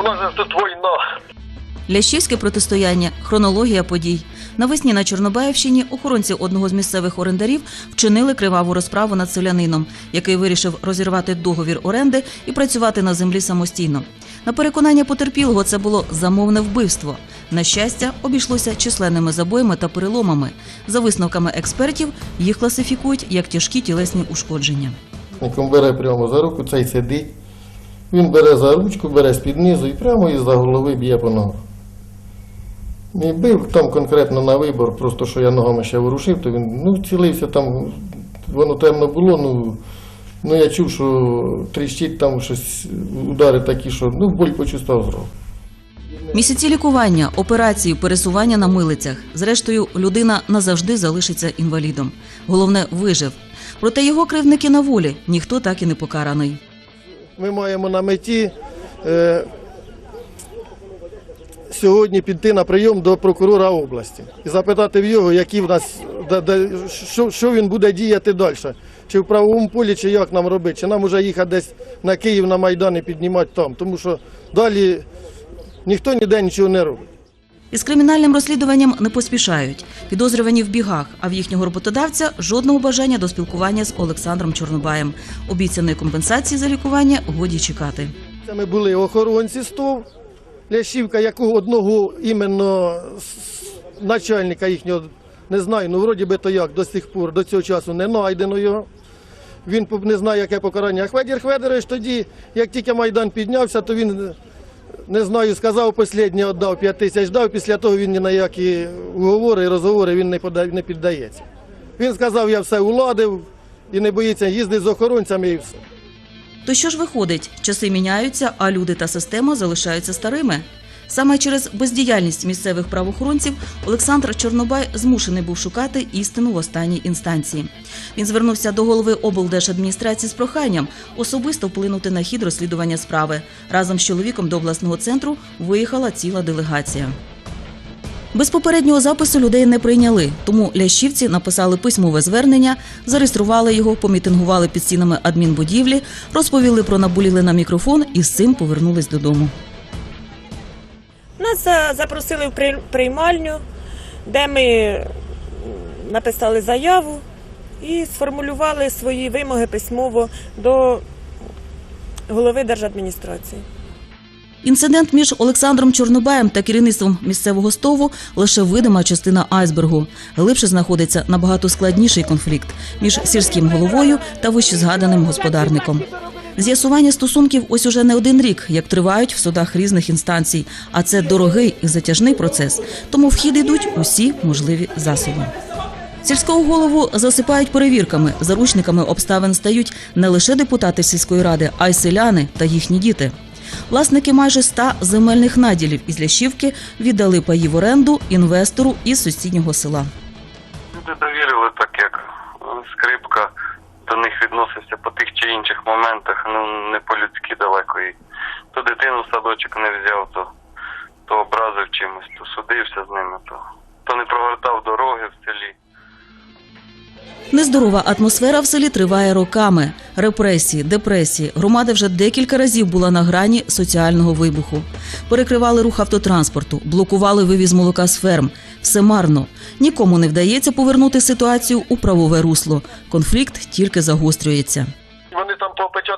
у нас тут війна. Лящівське протистояння, хронологія подій. Навесні на Чорнобаївщині охоронці одного з місцевих орендарів вчинили криваву розправу над селянином, який вирішив розірвати договір оренди і працювати на землі самостійно. На переконання потерпілого це було замовне вбивство. На щастя, обійшлося численними забоями та переломами. За висновками експертів, їх класифікують як тяжкі тілесні ушкодження. Якому бере прямо за руку, цей сидить. Він бере за ручку, бере з-під і прямо із-за голови б'є по ногах. І бив там конкретно на вибор, просто що я ногами ще ворушив, то він ну, цілився там, воно темно було, ну, ну я чув, що тріщить там щось, удари такі, що ну, боль почувствував зразу. Місяці лікування, операції, пересування на милицях. Зрештою, людина назавжди залишиться інвалідом. Головне вижив. Проте його кривники на волі ніхто так і не покараний. Ми маємо на меті е, сьогодні піти на прийом до прокурора області і запитати в його, які в нас да- що, що він буде діяти далі. Чи в правовому полі, чи як нам робити, чи нам вже їхати десь на Київ на Майдан і піднімати там. Тому що далі ніхто ніде нічого не робить. Із кримінальним розслідуванням не поспішають. Підозрювані в бігах, а в їхнього роботодавця жодного бажання до спілкування з Олександром Чорнобаєм. Обіцяної компенсації за лікування годі чекати. Це ми були охоронці СТОВ, Лящівка, якого одного іменно начальника їхнього, не знаю, ну вроді би то як, до сих пор, до цього часу не знайдено його. Він не знає, яке покарання. Хведір Хведорович тоді, як тільки Майдан піднявся, то він, не знаю, сказав останнє, віддав 5 тисяч дав, після того він ні на які уговори і розговори він не, піддається. Він сказав, я все уладив і не боїться, їздить з охоронцями і все. То що ж виходить? Часи міняються, а люди та система залишаються старими. Саме через бездіяльність місцевих правоохоронців Олександр Чорнобай змушений був шукати істину в останній інстанції. Він звернувся до голови облдержадміністрації з проханням особисто вплинути на хід розслідування справи. Разом з чоловіком до обласного центру виїхала ціла делегація. Без попереднього запису людей не прийняли, тому лящівці написали письмове звернення, зареєстрували його, помітингували під стінами адмінбудівлі, розповіли про наболіли на мікрофон і з цим повернулись додому. Нас запросили в приймальню, де ми написали заяву і сформулювали свої вимоги письмово до голови держадміністрації. Інцидент між Олександром Чорнобаєм та керівництвом місцевого стову лише видима частина айсбергу. Глибше знаходиться набагато складніший конфлікт між сільським головою та вищезгаданим господарником. З'ясування стосунків ось уже не один рік, як тривають в судах різних інстанцій. А це дорогий і затяжний процес, тому в хід йдуть усі можливі засоби. Сільського голову засипають перевірками. Заручниками обставин стають не лише депутати сільської ради, а й селяни та їхні діти. Власники майже ста земельних наділів із Лящівки віддали паї в оренду інвестору із сусіднього села. Інших моментах, ну не по-людськи далеко. І то дитину в садочок не взяв, то, то образив чимось, то судився з ними, то, то не прогортав дороги в селі. Нездорова атмосфера в селі триває роками. Репресії, депресії. Громада вже декілька разів була на грані соціального вибуху. Перекривали рух автотранспорту, блокували вивіз молока з ферм. Все марно. Нікому не вдається повернути ситуацію у правове русло. Конфлікт тільки загострюється.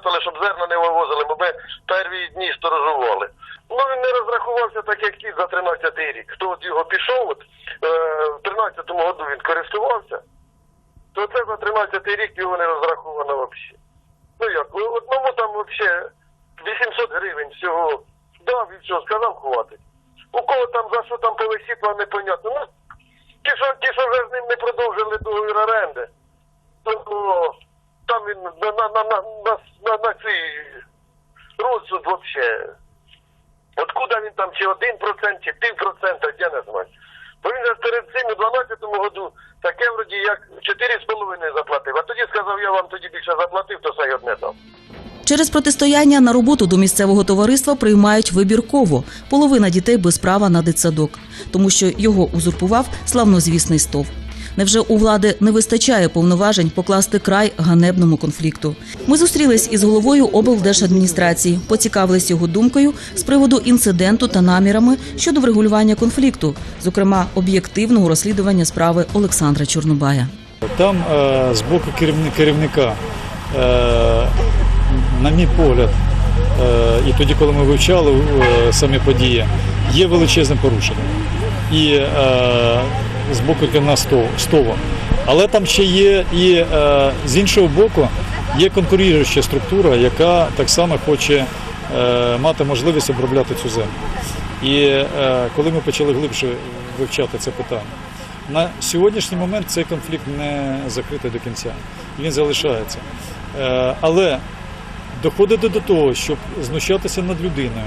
Вони щоб зерна не вивозили, бо ми перві дні сторожували. Ну він не розрахувався так, як слід за 13-й рік. Хто от його пішов, от, е, в 13-му году він користувався, то це за 13-й рік його не розраховано взагалі. Ну як, одному там взагалі 800 гривень всього дав і все, сказав хватить. У кого там за що там повисітло, непонятно. Ну, ті, що, ті, що вже з ним не продовжили договір оренди, то там він на, на, на, на, на, на, цей розсуд вообще. Откуда він там, чи один процент, чи пів процента, я не знаю. Бо він же перед цим у 12-му году таке вроді як 4,5 заплатив. А тоді сказав, я вам тоді більше заплатив, то все й одне дав. Через протистояння на роботу до місцевого товариства приймають вибірково половина дітей без права на дитсадок, тому що його узурпував славнозвісний стов. Невже у влади не вистачає повноважень покласти край ганебному конфлікту? Ми зустрілись із головою облдержадміністрації, поцікавились його думкою з приводу інциденту та намірами щодо врегулювання конфлікту, зокрема об'єктивного розслідування справи Олександра Чорнобая. Там е, з боку керівни- керівника, е, на мій погляд, е, і тоді, коли ми вивчали самі події, є величезне порушення. І з боку керівника Стов- Але там ще є і е, з іншого боку є конкуруюча структура, яка так само хоче е, мати можливість обробляти цю землю. І е, коли ми почали глибше вивчати це питання, на сьогоднішній момент цей конфлікт не закритий до кінця. Він залишається. Але доходити до того, щоб знущатися над людиною,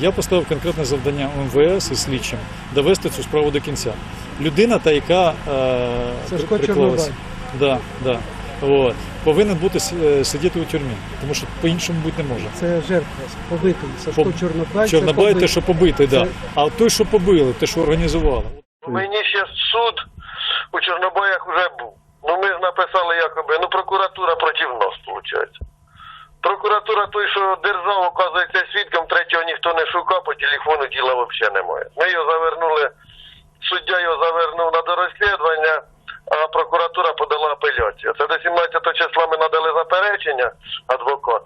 я поставив конкретне завдання МВС і слідчим довести цю справу до кінця. Людина, та яка е, приклалася, да, да, от, повинен бути е, сидіти у тюрмі, тому що по-іншому бути не може. Це жертва побитий. Сашко Поб- Чорнобай. Чорнобай те, що побитий, да. Це- а той, що побили, те, що організували. Мені ще суд у Чорнобаях вже був. Ну ми ж написали якоби, ну прокуратура проти нас, виходить. Прокуратура той, що держав, оказується свідком, третього ніхто не шукав, по телефону діла взагалі немає. Ми його завернули, суддя його завернув на дорозслідування, а прокуратура подала апеляцію. Це до 17 числа ми надали заперечення, адвокат.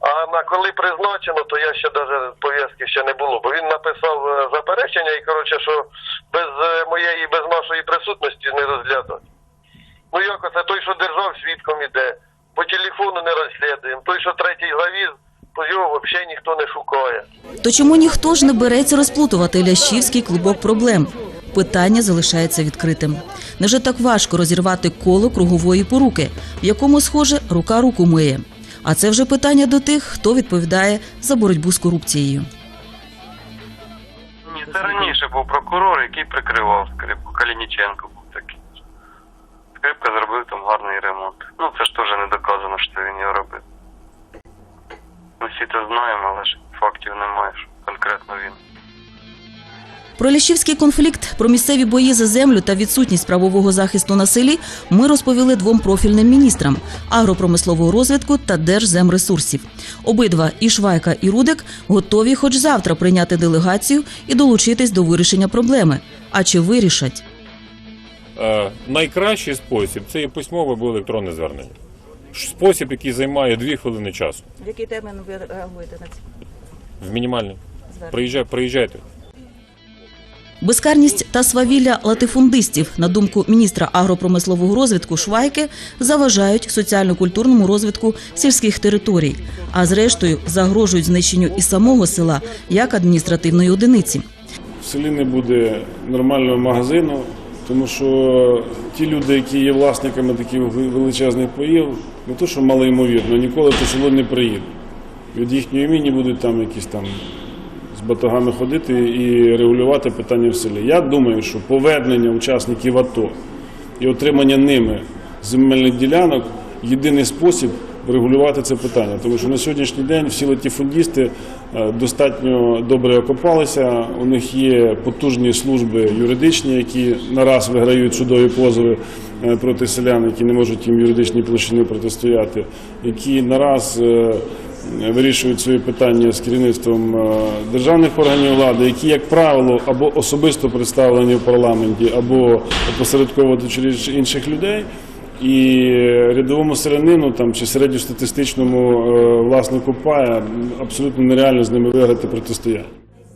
А на коли призначено, то я ще навіть пов'язки ще не було, бо він написав е, заперечення і коротше, що без е, моєї, без нашої присутності не розглядати. Ну як оце той, що держав свідком іде, по телефону не розслідуємо, той, що третій завіз, то його взагалі ніхто не шукає. То чому ніхто ж не береться розплутувати лящівський клубок проблем? Питання залишається відкритим. Невже так важко розірвати коло кругової поруки, в якому, схоже, рука руку миє? А це вже питання до тих, хто відповідає за боротьбу з корупцією. Ні, це раніше був прокурор, який прикривав. Калініченко. Скрипка зробив там гарний ремонт. Ну це ж теж не доказано, що він його робив. Ми всі це знаємо, але ж фактів немає, що конкретно він. Про Лящівський конфлікт, про місцеві бої за землю та відсутність правового захисту на селі ми розповіли двом профільним міністрам агропромислового розвитку та держземресурсів. Обидва і Швайка, і Рудик готові хоч завтра прийняти делегацію і долучитись до вирішення проблеми. А чи вирішать? Е, найкращий спосіб це є письмове або електронне звернення. Спосіб, який займає дві хвилини часу. В який термін ви реагуєте на це? В мінімальний. Приїжджай, приїжджайте. Безкарність та свавілля латифундистів, на думку міністра агропромислового розвитку Швайки, заважають соціально-культурному розвитку сільських територій, а зрештою загрожують знищенню і самого села як адміністративної одиниці. в селі не буде нормального магазину, тому що ті люди, які є власниками таких величезних паїв, не то, що малоймовірно, ніколи в село не приїдуть. Від їхньої імені будуть там якісь там з батогами ходити і регулювати питання в селі. Я думаю, що повернення учасників АТО і отримання ними земельних ділянок єдиний спосіб врегулювати це питання. Тому що на сьогоднішній день всі латифундісти е, достатньо добре окопалися. У них є потужні служби юридичні, які нараз виграють судові позови е, проти селян, які не можуть їм юридичній площині протистояти, які нараз е, вирішують свої питання з керівництвом державних органів влади, які, як правило, або особисто представлені в парламенті, або опосередковано через інших людей. І рядовому селянину там чи середньостатистичному е, власнику пая абсолютно нереально з ними виграти протистояння.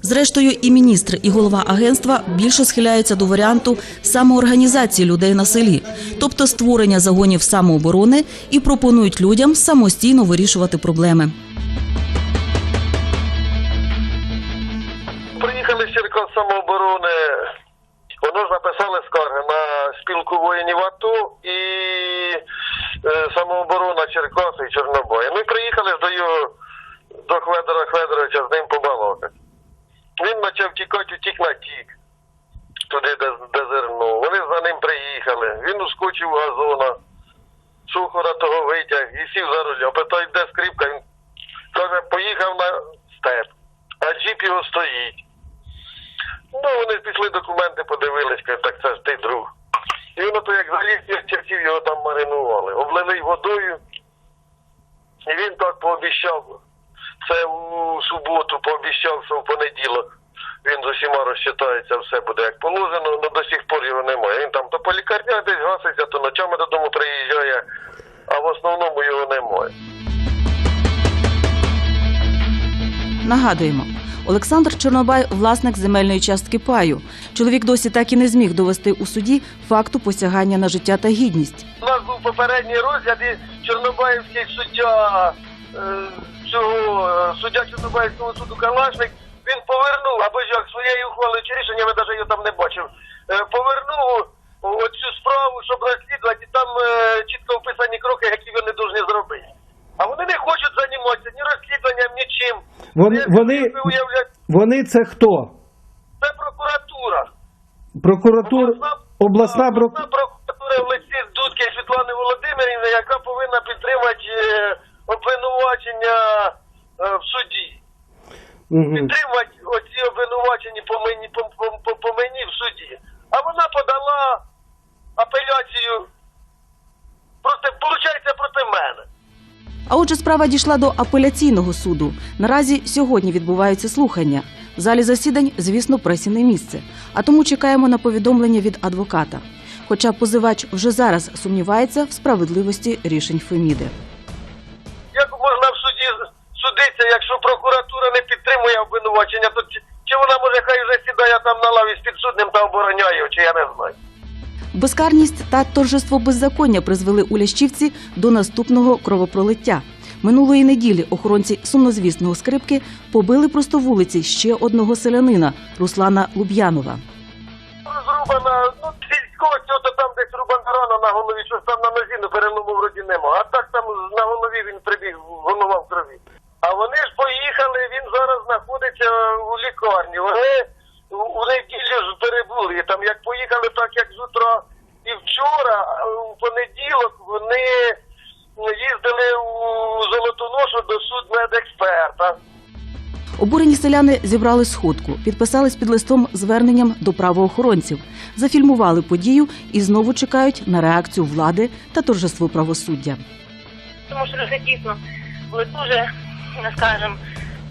Зрештою, і міністр, і голова агентства більше схиляються до варіанту самоорганізації людей на селі, тобто створення загонів самооборони, і пропонують людям самостійно вирішувати проблеми. Приїхали з Черкас самооборони, воно ж написали скарги на спілку воїнів АТО і е, самооборона Черкаси і Чорнобая. Ми приїхали ж до Хведора Хведоровича з ним побалакати. Він почав тікати, утік на тік. Туди, де, де зерно. Вони за ним приїхали. Він ускочив у газона. Сухора того витяг і сів за руля. Питають, де скрипка. Він каже, поїхав на степ. А джіп його стоїть. Ну, вони пішли документи, подивились, кажуть, так це ж ти друг. І воно то як заліз, як чертів його там маринували. Облили водою. І він так пообіщав Це у суботу пообіщав, що в понеділок він з усіма розчитається, все буде як положено, але до сих пор його немає. Він там то по лікарнях десь гаситься, то ночами додому приїжджає, а в основному його немає. Нагадуємо. Олександр Чорнобай власник земельної частки паю. Чоловік досі так і не зміг довести у суді факту посягання на життя та гідність. У нас був попередній розгляд і Чорнобаївський суддя е, цього е, суддя Чорнобаївського суду Калашник. Він повернув або ж як своєю ухвалою чи рішенням, я навіть його там не бачив. е, Повернув оцю справу, щоб розслідувати, і там чітко вписані кроки, які вони повинні зробити. А вони не хочуть займатися ні розслідуванням, нічим. Вони, вони, вони це хто? це прокуратура. Прокуратура, обласна обласна прокуратура. прокуратура в лиці Дудки Світлани Володимирівни, яка повинна підтримати е, обвинувачення е, в суді. Підтримати оці обвинувачені по мені, по, по, по, по мені в суді. А вона подала апеляцію проти, виходить, проти мене. А отже, справа дійшла до апеляційного суду. Наразі сьогодні відбуваються слухання. В залі засідань, звісно, пресі не місце. А тому чекаємо на повідомлення від адвоката. Хоча позивач вже зараз сумнівається в справедливості рішень Феміди. Як можна в суді судитися, якщо прокуратура не підтримує обвинувачення, то чи, чи вона може хай вже сідає там на лаві з підсудним та обороняє, чи я не знаю. Безкарність та торжество беззаконня призвели у Лящівці до наступного кровопролиття. Минулої неділі охоронці сумнозвісного скрипки побили просто вулиці ще одного селянина Руслана Луб'янова. Зрубана, ну, сільського цього, там десь рубана рана на голові, щось там на нозі, ну перелому вроді нема. А так там на голові він прибіг, голова в крові. А вони ж поїхали, він зараз знаходиться у лікарні. Вони у- у неділю ж перебули. Там як поїхали, так як з утра і вчора, у понеділок вони їздили у Золотоношу до судмедексперта. Обурені селяни зібрали сходку, підписались під листом зверненням до правоохоронців, зафільмували подію і знову чекають на реакцію влади та торжество правосуддя. тому що люди дійсно були дуже, не скажем,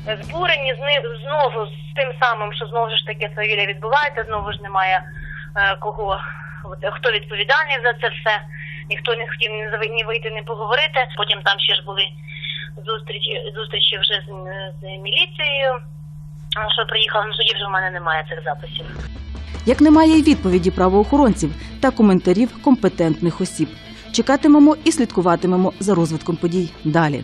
збурені з ни- знову з тим самим, що знову ж таки свавілля відбувається, знову ж немає е, кого хто відповідальний за це все. Ніхто не хотів ні зави- ні вийти, ні поговорити. Потім там ще ж були зустрічі, зустрічі вже з, з міліцією. Що приїхала на суді, вже в мене немає цих записів. Як немає й відповіді правоохоронців та коментарів компетентних осіб. Чекатимемо і слідкуватимемо за розвитком подій далі.